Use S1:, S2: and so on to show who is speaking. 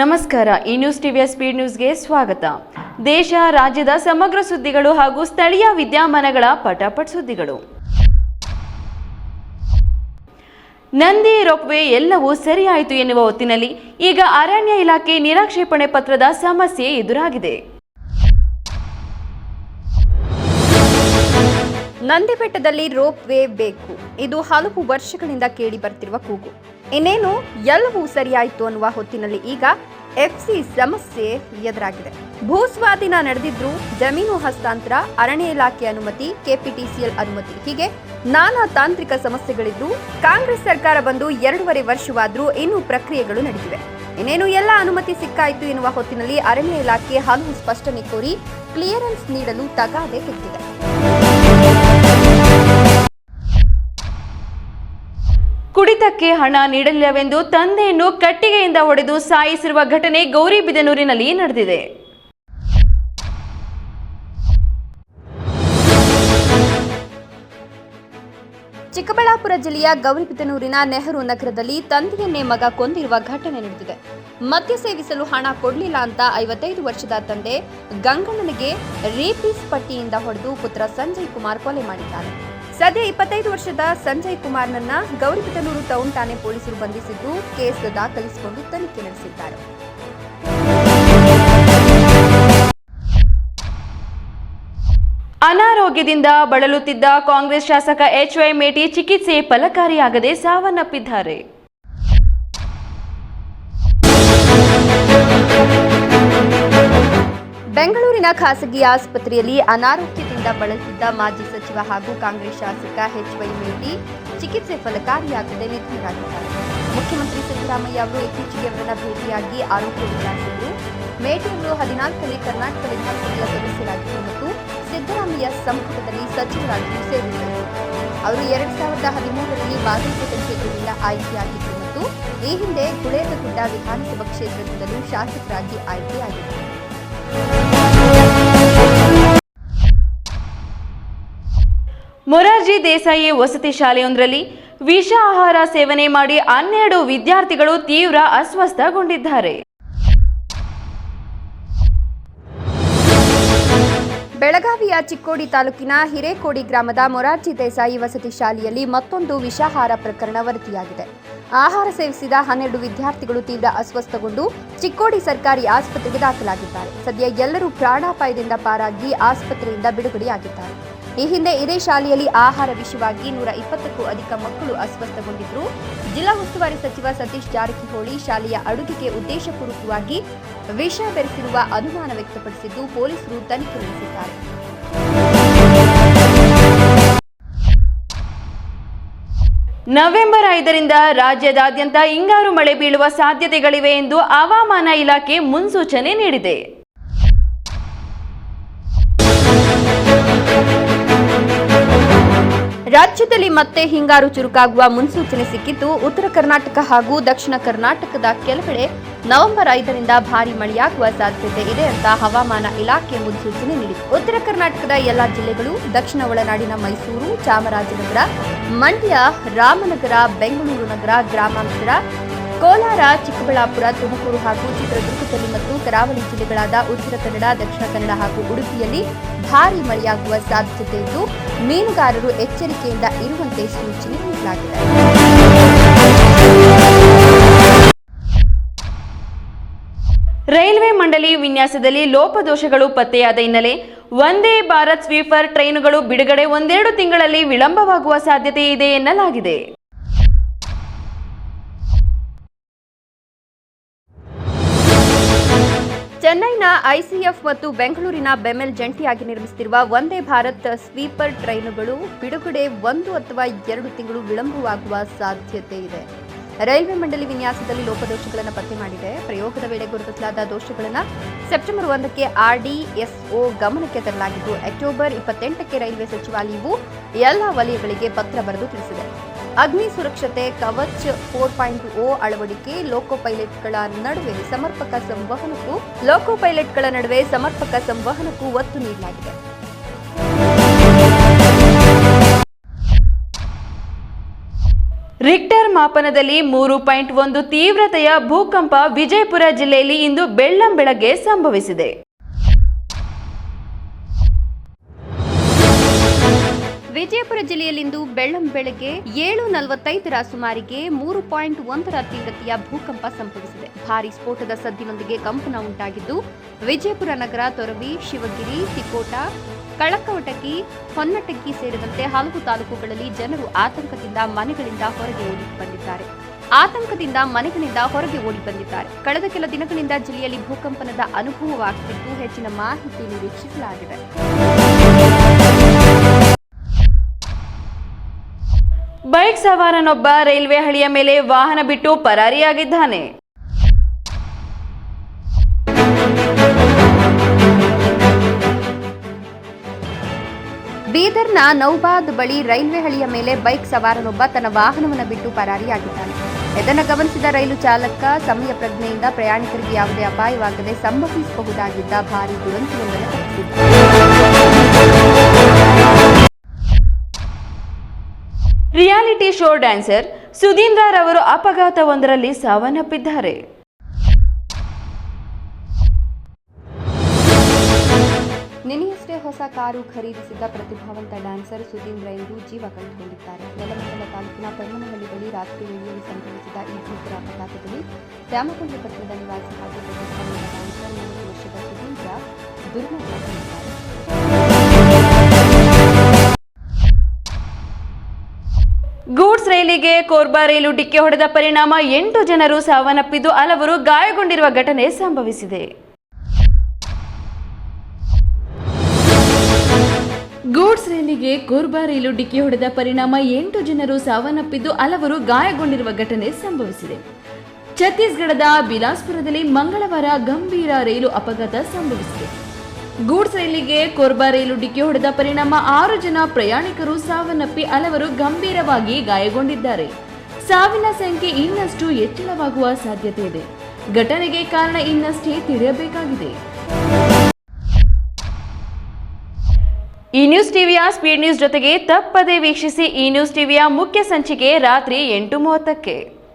S1: ನಮಸ್ಕಾರ. ಈ ನ್ಯೂಸ್ ಟಿವಿಯ ಸ್ಪೀಡ್ ನ್ಯೂಸ್ಗೆ ಸ್ವಾಗತ. ದೇಶ, ರಾಜ್ಯದ ಸಮಗ್ರ ಸುದ್ದಿಗಳು ಹಾಗೂ ಸ್ಥಳೀಯ ವಿದ್ಯಮಾನಗಳ ಪಟಾಪಟ್ ಸುದ್ದಿಗಳು. ನಂದಿ ರೋಪ್ವೆ ಎಲ್ಲವೂ ಸರಿಯಾಯಿತು ಎನ್ನುವ ಹೊತ್ತಿನಲ್ಲಿ ಈಗ ಅರಣ್ಯ ಇಲಾಖೆ ನಿರಾಕ್ಷೇಪಣೆ ಪತ್ರದ ಸಮಸ್ಯೆ ಎದುರಾಗಿದೆ.
S2: ನಂದಿಬೆಟ್ಟದಲ್ಲಿ ರೋಪ್ ವೇ ಬೇಕು. ಇದು ಹಲವು ವರ್ಷಗಳಿಂದ ಕೇಳಿ ಬರ್ತಿರುವ ಕೂಗು. ಇನ್ನೇನು, ಎಲ್ಲವೂ ಸರಿಯಾಯಿತು ಅನ್ನುವ ಹೊತ್ತಿನಲ್ಲಿ ಈಗ ಎಫ್ಸಿ ಸಮಸ್ಯೆ ಎದುರಾಗಿದೆ. ಭೂಸ್ವಾಧೀನ ನಡೆದಿದ್ರು ಜಮೀನು ಹಸ್ತಾಂತರ, ಅರಣ್ಯ ಇಲಾಖೆ ಅನುಮತಿ, ಕೆಪಿಟಿಸಿಎಲ್ ಅನುಮತಿ, ಹೀಗೆ ನಾನಾ ತಾಂತ್ರಿಕ ಸಮಸ್ಯೆಗಳಿದ್ದು ಕಾಂಗ್ರೆಸ್ ಸರ್ಕಾರ ಬಂದು ಎರಡೂವರೆ ವರ್ಷವಾದ್ರೂ ಇನ್ನೂ ಪ್ರಕ್ರಿಯೆಗಳು ನಡೆದಿವೆ ಇನ್ನೇನು ಎಲ್ಲ ಅನುಮತಿ ಸಿಕ್ಕಾಯಿತು ಎನ್ನುವ ಹೊತ್ತಿನಲ್ಲಿ ಅರಣ್ಯ ಇಲಾಖೆ ಹಲವು ಸ್ಪಷ್ಟನೆ ಕೋರಿ ಕ್ಲಿಯರೆನ್ಸ್ ನೀಡಲು ತಗಾದೆ ಕೆತ್ತಿದೆ.
S1: ಕುಡಿತಕ್ಕೆ ಹಣ ನೀಡಲಿಲ್ಲವೆಂದು ತಂದೆಯನ್ನು ಕಟ್ಟಿಗೆಯಿಂದ ಹೊಡೆದು ಸಾಯಿಸಿರುವ ಘಟನೆ ಗೌರಿಬಿದನೂರಿನಲ್ಲಿ ನಡೆದಿದೆ.
S2: ಚಿಕ್ಕಬಳ್ಳಾಪುರ ಜಿಲ್ಲೆಯ ಗೌರಿಬಿದನೂರಿನ ನೆಹರು ನಗರದಲ್ಲಿ ತಂದೆಯನ್ನೇ ಮಗ ಕೊಂದಿರುವ ಘಟನೆ ನಡೆದಿದೆ. ಮದ್ಯ ಸೇವಿಸಲು ಹಣ ಕೊಡಲಿಲ್ಲ ಅಂತ ಐವತ್ತೈದು ವರ್ಷದ ತಂದೆ ಗಂಗಣ್ಣನಿಗೆ ರೇಪೀಸ್ ಪಟ್ಟಿಯಿಂದ ಹೊಡೆದು ಪುತ್ರ ಸಂಜಯ್ ಕುಮಾರ್ ಕೊಲೆ ಮಾಡಿದ್ದಾರೆ. ಸದ್ಯ ಇಪ್ಪತ್ತೈದು ವರ್ಷದ ಸಂಜಯ್ ಕುಮಾರ್ನನ್ನ ಗೌರಿಬಿದನೂರು ಟೌನ್ ಠಾಣೆ ಪೊಲೀಸರು ಬಂಧಿಸಿದ್ದು ಕೇಸ್ ದಾಖಲಿಸಿಕೊಂಡು ತನಿಖೆ ನಡೆಸಿದ್ದಾರೆ.
S1: ಅನಾರೋಗ್ಯದಿಂದ ಬಳಲುತ್ತಿದ್ದ ಕಾಂಗ್ರೆಸ್ ಶಾಸಕ ಎಚ್ ವೈ ಮೇಟಿ ಚಿಕಿತ್ಸೆ ಫಲಕಾರಿಯಾಗದೆ ಸಾವನ್ನಪ್ಪಿದ್ದಾರೆ.
S2: ಬೆಂಗಳೂರಿನ ಖಾಸಗಿ ಆಸ್ಪತ್ರೆಯಲ್ಲಿ ಅನಾರೋಗ್ಯದಿಂದ ಬಳಲುತ್ತಿದ್ದ ಮಾಜಿ ಸಚಿವ ಹಾಗೂ ಕಾಂಗ್ರೆಸ್ ಶಾಸಕ ಎಚ್ ವೈ ಮೇಟಿ ಚಿಕಿತ್ಸೆ ಫಲಕಾರಿಯಾಗದೆ ನಿಧನರಾಗಿದ್ದಾರೆ. ಮುಖ್ಯಮಂತ್ರಿ ಸಿದ್ದರಾಮಯ್ಯ ಅವರು ಇತ್ತೀಚೆಗೆ ಅವರನ್ನು ಭೇಟಿಯಾಗಿ ಆರೋಗ್ಯ ವಿಚಾರಿಸಿದರು ಮೇಟಿ ಅವರು ಹದಿನಾಲ್ಕನೇ ಕರ್ನಾಟಕ ವಿಧಾನಸಭೆಯ ಸದಸ್ಯರಾಗಿದ್ದರು ಮತ್ತು ಸಿದ್ದರಾಮಯ್ಯ ಸಂಪುಟದಲ್ಲಿ ಸಚಿವರಾಗಿಯೂ ಸೇರಿದ್ದರು. ಅವರು ಎರಡ್ ಸಾವಿರದ ಹದಿಮೂರರಲ್ಲಿ ಬಾಗಲಕೋಟೆ ಕ್ಷೇತ್ರದಿಂದ ಆಯ್ಕೆಯಾಗಿದ್ದರು ಮತ್ತು ಈ ಹಿಂದೆ ಗುಳೇದಗುಡ್ಡ ವಿಧಾನಸಭಾ ಕ್ಷೇತ್ರದಿಂದಲೂ ಶಾಸಕರಾಗಿ ಆಯ್ಕೆಯಾಗಿದ್ದರು.
S1: ಮೊರಾರ್ಜಿ ದೇಸಾಯಿ ವಸತಿ ಶಾಲೆಯೊಂದರಲ್ಲಿ ವಿಷ ಆಹಾರ ಸೇವನೆ ಮಾಡಿ ಹನ್ನೆರಡು ವಿದ್ಯಾರ್ಥಿಗಳು ತೀವ್ರ ಅಸ್ವಸ್ಥಗೊಂಡಿದ್ದಾರೆ.
S2: ಬೆಳಗಾವಿಯ ಚಿಕ್ಕೋಡಿ ತಾಲೂಕಿನ ಹಿರೇಕೋಡಿ ಗ್ರಾಮದ ಮೊರಾರ್ಜಿ ದೇಸಾಯಿ ವಸತಿ ಶಾಲೆಯಲ್ಲಿ ಮತ್ತೊಂದು ವಿಷಾಹಾರ ಪ್ರಕರಣ ವರದಿಯಾಗಿದೆ. ಆಹಾರ ಸೇವಿಸಿದ ಹನ್ನೆರಡು ವಿದ್ಯಾರ್ಥಿಗಳು ತೀವ್ರ ಅಸ್ವಸ್ಥಗೊಂಡು ಚಿಕ್ಕೋಡಿ ಸರ್ಕಾರಿ ಆಸ್ಪತ್ರೆಗೆ ದಾಖಲಾಗಿದ್ದಾರೆ. ಸದ್ಯ ಎಲ್ಲರೂ ಪ್ರಾಣಾಪಾಯದಿಂದ ಪಾರಾಗಿ ಆಸ್ಪತ್ರೆಯಿಂದ ಬಿಡುಗಡೆಯಾಗಿದ್ದಾರೆ. ಈ ಹಿಂದೆ ಇದೇ ಶಾಲೆಯಲ್ಲಿ ಆಹಾರ ವಿಷಯವಾಗಿ ನೂರ ಇಪ್ಪತ್ತಕ್ಕೂ ಅಧಿಕ ಮಕ್ಕಳು ಅಸ್ವಸ್ಥಗೊಂಡಿದ್ರು. ಜಿಲ್ಲಾ ಉಸ್ತುವಾರಿ ಸಚಿವ ಸತೀಶ್ ಜಾರಕಿಹೊಳಿ ಶಾಲೆಯ ಅಡುಗೆಗೆ ಉದ್ದೇಶಪೂರ್ವಕವಾಗಿ ವಿಷ ಬೆರೆಸಿರುವ ಅನುಮಾನ ವ್ಯಕ್ತಪಡಿಸಿದ್ದು ಪೊಲೀಸರು ತನಿಖೆ ನಡೆಸಿದ್ದಾರೆ.
S1: ನವೆಂಬರ್ ಐದರಿಂದ ರಾಜ್ಯದಾದ್ಯಂತ ಹಿಂಗಾರು ಮಳೆ ಬೀಳುವ ಸಾಧ್ಯತೆಗಳಿವೆ ಎಂದು ಹವಾಮಾನ ಇಲಾಖೆ ಮುನ್ಸೂಚನೆ ನೀಡಿದೆ.
S2: ರಾಜ್ಯದಲ್ಲಿ ಮತ್ತೆ ಹಿಂಗಾರು ಚುರುಕಾಗುವ ಮುನ್ಸೂಚನೆ ಸಿಕ್ಕಿದ್ದು, ಉತ್ತರ ಕರ್ನಾಟಕ ಹಾಗೂ ದಕ್ಷಿಣ ಕರ್ನಾಟಕದ ಕೆಲವೆಡೆ ನವೆಂಬರ್ ಐದರಿಂದ ಭಾರಿ ಮಳೆಯಾಗುವ ಸಾಧ್ಯತೆ ಇದೆ ಅಂತ ಹವಾಮಾನ ಇಲಾಖೆ ಮುನ್ಸೂಚನೆ ನೀಡಿದೆ. ಉತ್ತರ ಕರ್ನಾಟಕದ ಎಲ್ಲಾ ಜಿಲ್ಲೆಗಳು, ದಕ್ಷಿಣ ಒಳನಾಡಿನ ಮೈಸೂರು, ಚಾಮರಾಜನಗರ, ಮಂಡ್ಯ, ರಾಮನಗರ, ಬೆಂಗಳೂರು ನಗರ, ಗ್ರಾಮಾಂತರ, ಕೋಲಾರ, ಚಿಕ್ಕಬಳ್ಳಾಪುರ, ತುಮಕೂರು ಹಾಗೂ ಚಿತ್ರದುರ್ಗದಲ್ಲಿ ಮತ್ತು ಕರಾವಳಿ ಜಿಲ್ಲೆಗಳಾದ ಉತ್ತರ ಕನ್ನಡ, ದಕ್ಷಿಣ ಕನ್ನಡ ಹಾಗೂ ಉಡುಪಿಯಲ್ಲಿ ಭಾರಿ ಮಳೆಯಾಗುವ ಸಾಧ್ಯತೆ ಇದ್ದು ಮೀನುಗಾರರು ಎಚ್ಚರಿಕೆಯಿಂದ ಇರುವಂತೆ ಸೂಚನೆ ನೀಡಲಾಗಿದೆ.
S1: ರೈಲ್ವೆ ಮಂಡಳಿ ವಿನ್ಯಾಸದಲ್ಲಿ ಲೋಪದೋಷಗಳು ಪತ್ತೆಯಾದ ಹಿನ್ನೆಲೆ ವಂದೇ ಭಾರತ್ ಸ್ವೀಪರ್ ಟ್ರೈನುಗಳು ಬಿಡುಗಡೆ ಒಂದೆರಡು ತಿಂಗಳಲ್ಲಿ ವಿಳಂಬವಾಗುವ ಸಾಧ್ಯತೆ ಇದೆ ಎನ್ನಲಾಗಿದೆ.
S2: ಚೆನ್ನೈನ ಐಸಿಎಫ್ ಮತ್ತು ಬೆಂಗಳೂರಿನ ಬೆಮೆಲ್ ಜಂಟಿಯಾಗಿ ನಿರ್ಮಿಸುತ್ತಿರುವ ವಂದೇ ಭಾರತ್ ಸ್ವೀಪರ್ ಟ್ರೈನುಗಳು ಬಿಡುಗಡೆ ಒಂದು ಅಥವಾ ಎರಡು ತಿಂಗಳು ವಿಳಂಬವಾಗುವ ಸಾಧ್ಯತೆ ಇದೆ. ರೈಲ್ವೆ ಮಂಡಳಿ ವಿನ್ಯಾಸದಲ್ಲಿ ಲೋಪದೋಷಗಳನ್ನು ಪತ್ತೆ ಮಾಡಿದೆ. ಪ್ರಯೋಗದ ವೇಳೆ ಗುರುತಿಸಲಾದ ದೋಷಗಳನ್ನು ಸೆಪ್ಟೆಂಬರ್ ಒಂದಕ್ಕೆ ಆರ್ಡಿಎಸ್ಒ ಗಮನಕ್ಕೆ ತರಲಾಗಿದ್ದು, ಅಕ್ಟೋಬರ್ ಇಪ್ಪತ್ತೆಂಟಕ್ಕೆ ರೈಲ್ವೆ ಸಚಿವಾಲಯವು ಎಲ್ಲ ವಲಯಗಳಿಗೆ ಪತ್ರ ಬರೆದು ತಿಳಿಸಿದೆ. ಅಗ್ನಿ ಸುರಕ್ಷತೆ ಕವಚ್ ಫೋರ್ ಪಾಯಿಂಟ್ ಓ ಅಳವಡಿಕೆ ಲೋಕೋ ಪೈಲಟ್ಗಳ ನಡುವೆ ಸಮರ್ಪಕ ಸಂವಹನಕ್ಕೂ ಲೋಕೋ ಪೈಲಟ್ಗಳ ನಡುವೆ ಸಮರ್ಪಕ ಸಂವಹನಕ್ಕೂ ಒತ್ತು ನೀಡಲಾಗಿದೆ.
S1: ರಿಕ್ಟರ್ ಮಾಪನದಲ್ಲಿ ಮೂರು ಪಾಯಿಂಟ್ ಒಂದು ತೀವ್ರತೆಯ ಭೂಕಂಪ ವಿಜಯಪುರ ಜಿಲ್ಲೆಯಲ್ಲಿ ಇಂದು ಬೆಳ್ಳಂ ಬೆಳಗ್ಗೆ ಸಂಭವಿಸಿದೆ.
S2: ವಿಜಯಪುರ ಜಿಲ್ಲೆಯಲ್ಲಿಂದು ಬೆಳ್ಳಂ ಬೆಳಗ್ಗೆ ಏಳು ನಲವತ್ತೈದರ ಸುಮಾರಿಗೆ ಮೂರು ಪಾಯಿಂಟ್ ಒಂದರ ತೀವ್ರತೆಯ ಭೂಕಂಪ ಸಂಭವಿಸಿದೆ. ಭಾರಿ ಸ್ಫೋಟದ ಸದ್ದಿನೊಂದಿಗೆ ಕಂಪನ ಉಂಟಾಗಿದ್ದು, ವಿಜಯಪುರ ನಗರ ತೊರವಿ, ಶಿವಗಿರಿ, ತಿಕೋಟ ಕಳಕವಟಗಿ ಹೊನ್ನಟಕ್ಕಿ ಸೇರಿದಂತೆ ಹಲವು ತಾಲೂಕುಗಳಲ್ಲಿ ಜನರು ಆತಂಕದಿಂದ ಮನೆಗಳಿಂದ ಹೊರಗೆ ಓಡಿ ಬಂದಿದ್ದಾರೆ. ಆತಂಕದಿಂದ ಮನೆಗಳಿಂದ ಹೊರಗೆ ಓಡಿ ಬಂದಿದ್ದಾರೆ. ಕಳೆದ ಕೆಲ ದಿನಗಳಿಂದ ಜಿಲ್ಲೆಯಲ್ಲಿ ಭೂಕಂಪನದ ಅನುಭವವಾಗುತ್ತಿದ್ದು ಹೆಚ್ಚಿನ ಮಾಹಿತಿ ನಿರೀಕ್ಷಿಸಲಾಗಿದೆ.
S1: ಬೈಕ್ ಸವಾರನೊಬ್ಬ ರೈಲ್ವೆ ಹಳಿಯ ಮೇಲೆ ವಾಹನ ಬಿಟ್ಟು ಪರಾರಿಯಾಗಿದ್ದಾನೆ.
S2: ಬೀದರ್ನ ನೌಬಾದ್ ಬಳಿ ರೈಲ್ವೆ ಹಳಿಯ ಮೇಲೆ ಬೈಕ್ ಸವಾರನೊಬ್ಬ ತನ್ನ ವಾಹನವನ್ನು ಬಿಟ್ಟು ಪರಾರಿಯಾಗಿದ್ದಾನೆ. ಇದನ್ನು ಗಮನಿಸಿದ ರೈಲು ಚಾಲಕ, ಸಮಯ ಪ್ರಜ್ಞೆಯಿಂದ ಪ್ರಯಾಣಿಕರಿಗೆ ಯಾವುದೇ ಅಪಾಯವಾಗದೆ ಸಂಭವಿಸಬಹುದಾಗಿದ್ದ ಭಾರೀ ದುರಂತವೊಂದನ್ನು ತಪ್ಪಿಸಿದ್ದ
S1: ರಿಯಾಲಿಟಿ ಶೋ ಡ್ಯಾನ್ಸರ್ ಸುಧೀಂದ್ರ ರವರು ಅಪಘಾತವೊಂದರಲ್ಲಿ ಸಾವನ್ನಪ್ಪಿದ್ದಾರೆ.
S2: ನಿನ್ನೆಯಷ್ಟೇ ಹೊಸ ಕಾರು ಖರೀದಿಸಿದ್ದ ಪ್ರತಿಭಾವಂತ ಡ್ಯಾನ್ಸರ್ ಸುಧೀಂದ್ರ ಇಂದು ಜೀವ ಕಂಡುಕೊಂಡಿದ್ದಾರೆ ನೆಲಮಂಗಲ ತಾಲೂಕಿನ ಪೆಮ್ಮನಹಳ್ಳಿ ಬಳಿ ರಾತ್ರಿ ವೇಳೆಯಲ್ಲಿ ಸಂಭವಿಸಿದ ಈ ಭೀಕರ ಅಪಘಾತದಲ್ಲಿ ರಾಮಕುಂಡ ಪಟ್ಟಣದ ನಿವಾಸಿ ಹಾಗೂ ಪ್ರತಿಭಾವಂತ ಡ್ಯಾನ್ಸರ್ ಮೂವತ್ತು ವರ್ಷದ ಸುಧೀಂದ್ರ ದುರ್ಮರಣಗೊಂಡಿದ್ದಾರೆ
S1: ಗೂಡ್ಸ್ ರೈಲಿಗೆ ಕೋರ್ಬಾ ರೈಲು ಡಿಕ್ಕಿ ಹೊಡೆದ ಪರಿಣಾಮ ಎಂಟು ಜನರು ಸಾವನ್ನಪ್ಪಿದ್ದು ಹಲವರು ಗಾಯಗೊಂಡಿರುವ ಘಟನೆ ಸಂಭವಿಸಿದೆ. ಗೂಡ್ಸ್ ರೈಲಿಗೆ ಕೋರ್ಬಾ ರೈಲು ಡಿಕ್ಕಿ ಹೊಡೆದ ಪರಿಣಾಮ ಎಂಟು ಜನರು ಸಾವನ್ನಪ್ಪಿದ್ದು ಹಲವರು ಗಾಯಗೊಂಡಿರುವ ಘಟನೆ ಸಂಭವಿಸಿದೆ. ಛತ್ತೀಸ್ಗಢದ ಬಿಲಾಸ್ಪುರದಲ್ಲಿ ಮಂಗಳವಾರ ಗಂಭೀರ ರೈಲು ಅಪಘಾತ ಸಂಭವಿಸಿದೆ. ಗೂಡ್ಸ್ ರೈಲಿಗೆ ಕೊರ್ಬಾ ರೈಲು ಡಿಕ್ಕಿ ಹೊಡೆದ ಪರಿಣಾಮ ಆರು ಜನ ಪ್ರಯಾಣಿಕರು ಸಾವನ್ನಪ್ಪಿ ಹಲವರು ಗಂಭೀರವಾಗಿ ಗಾಯಗೊಂಡಿದ್ದಾರೆ. ಸಾವಿನ ಸಂಖ್ಯೆ ಇನ್ನಷ್ಟು ಹೆಚ್ಚಳವಾಗುವ ಸಾಧ್ಯತೆ ಇದೆ. ಘಟನೆಗೆ ಕಾರಣ ಇನ್ನಷ್ಟೇ ತಿಳಿಯಬೇಕಾಗಿದೆ. ಈ ನ್ಯೂಸ್ ಟಿವಿಯ ಸ್ಪೀಡ್ ನ್ಯೂಸ್ ಜೊತೆಗೆ ತಪ್ಪದೇ ವೀಕ್ಷಿಸಿ ಈ ನ್ಯೂಸ್ ಟಿವಿಯ ಮುಖ್ಯ ಸಂಚಿಕೆ ರಾತ್ರಿ ಎಂಟು ಮೂವತ್ತಕ್ಕೆ.